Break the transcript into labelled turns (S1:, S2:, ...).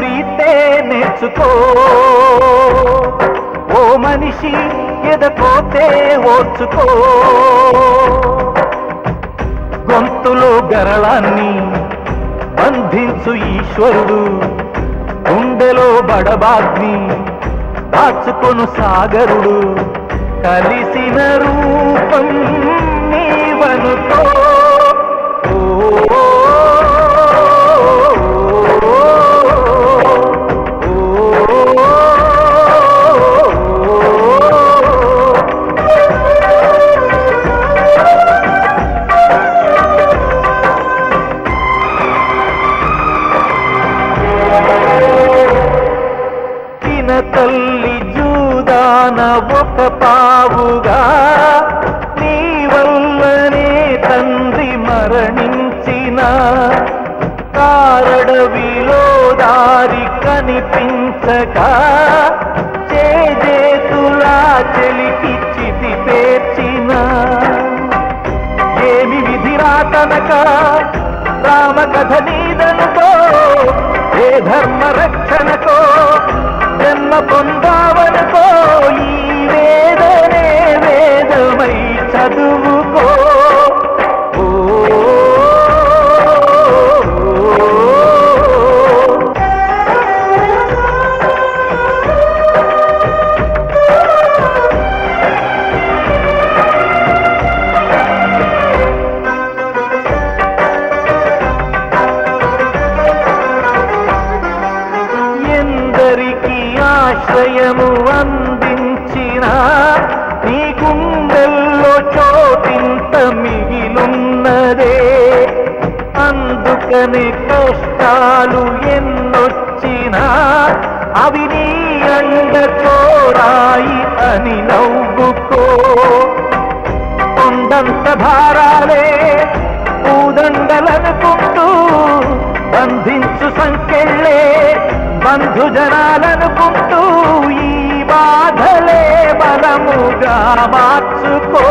S1: నేర్చుకో. ఓ మనిషి ఎదపోతే ఓర్చుకో. గొంతులో గరళాన్ని బంధించు ఈశ్వరుడు. గుండెలో బడబాగ్ని దాచుకొను సాగరుడు. కలిసిన రూపం నీవనుకో. ఒక పావుగా నీ వల్లనే తండ్రి మరణించిన. కారడవిలో దారి కనిపించక. చేజేతులా చెలికి చితి పేర్చిన. ఏమి విధిరాతనక రామ కథ నీదనుకో? ఏ ధర్మ రక్షణకో జన్మ పొందావనుకో? ఈ ఆశ్రయము అందించిన నీ గుండెల్లో చోటింత మిగిలున్నదే. అందుకనే కష్టాలు ఎన్నొచ్చినా అవి నీ అండ కోరాయి అని నవ్వుకో. కొండంత భారాలే బంధుజనాలనుకుంటూ ఈ బాధలే బలముగా మార్చుకో.